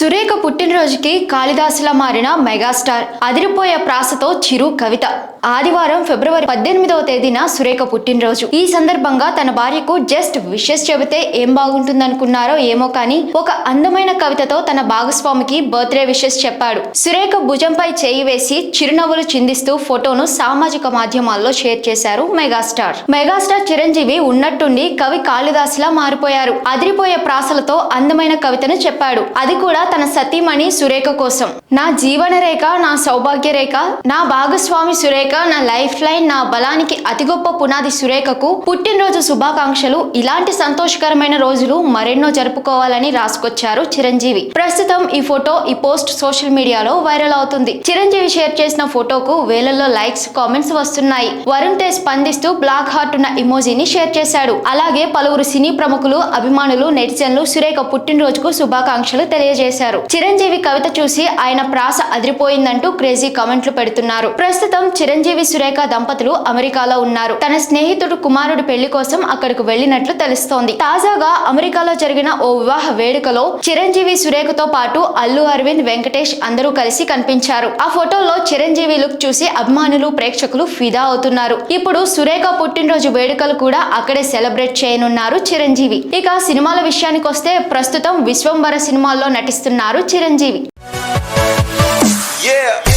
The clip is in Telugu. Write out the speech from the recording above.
సురేఖ పుట్టినరోజుకి కాళిదాసులా మారిన మెగాస్టార్ అదిరిపోయే ప్రాసతో చిరు కవిత. ఆదివారం ఫిబ్రవరి పద్దెనిమిదవ తేదీన సురేఖ పుట్టినరోజు. ఈ సందర్భంగా తన భార్యకు జస్ట్ విషెస్ చెబితే ఏం బాగుంటుందనుకున్నారో ఏమో కానీ ఒక అందమైన కవితతో తన భాగస్వామికి బర్త్డే విషెస్ చెప్పాడు. సురేఖ భుజంపై చేయి వేసి చిరునవ్వులు చిందిస్తూ ఫోటోను సామాజిక మాధ్యమాల్లో షేర్ చేశారు మెగాస్టార్. మెగాస్టార్ చిరంజీవి ఉన్నట్టుండి కవి కాళిదాసులా మారిపోయారు. అదిరిపోయే ప్రాసలతో అందమైన కవితను చెప్పాడు. అది కూడా తన సతీమణి సురేఖ కోసం. నా జీవన రేఖ నా సౌభాగ్య రేఖ నా భాగస్వామి సురేఖ నా లైఫ్ లైన్ నా బలానికి అతి గొప్ప పునాది సురేఖకు పుట్టినరోజు శుభాకాంక్షలు. ఇలాంటి సంతోషకరమైన రోజులు మరెన్నో జరుపుకోవాలని రాసుకొచ్చారు చిరంజీవి. ప్రస్తుతం ఈ ఫోటో ఈ పోస్ట్ సోషల్ మీడియాలో వైరల్ అవుతుంది. చిరంజీవి షేర్ చేసిన ఫోటోకు వేలల్లో లైక్స్ కామెంట్స్ వస్తున్నాయి. వరుణ్ తేజ్ స్పందిస్తూ బ్లాక్ హార్ట్ ఉన్న ఇమోజీని షేర్ చేశాడు. అలాగే పలువురు సినీ ప్రముఖులు అభిమానులు నెటిజన్లు సురేఖ పుట్టినరోజుకు శుభాకాంక్షలు తెలియజేశారు. చిరంజీవి కవిత చూసి ఆయన ప్రాస అదిరిపోయిందంటూ క్రేజీ కామెంట్లు పెడుతున్నారు. ప్రస్తుతం చిరంజీవి సురేఖ దంపతులు అమెరికాలో ఉన్నారు. తన స్నేహితుడు కుమారుడు పెళ్ళి కోసం అక్కడకు వెళ్ళినట్లు తెలుస్తోంది. తాజాగా అమెరికాలో జరిగిన ఓ వివాహ వేడుకలో చిరంజీవి సురేఖతో పాటు అల్లు అరవింద్ వెంకటేష్ అందరూ కలిసి కనిపించారు. ఆ ఫోటోలో చిరంజీవి లుక్ చూసి అభిమానులు ప్రేక్షకులు ఫిదా అవుతున్నారు. ఇప్పుడు సురేఖ పుట్టినరోజు వేడుకలు కూడా అక్కడే సెలబ్రేట్ చేయనున్నారు చిరంజీవి. ఇక సినిమాల విషయానికి వస్తే ప్రస్తుతం విశ్వంబర సినిమాల్లో నటిస్తున్నారు చిరంజీవి Yeah.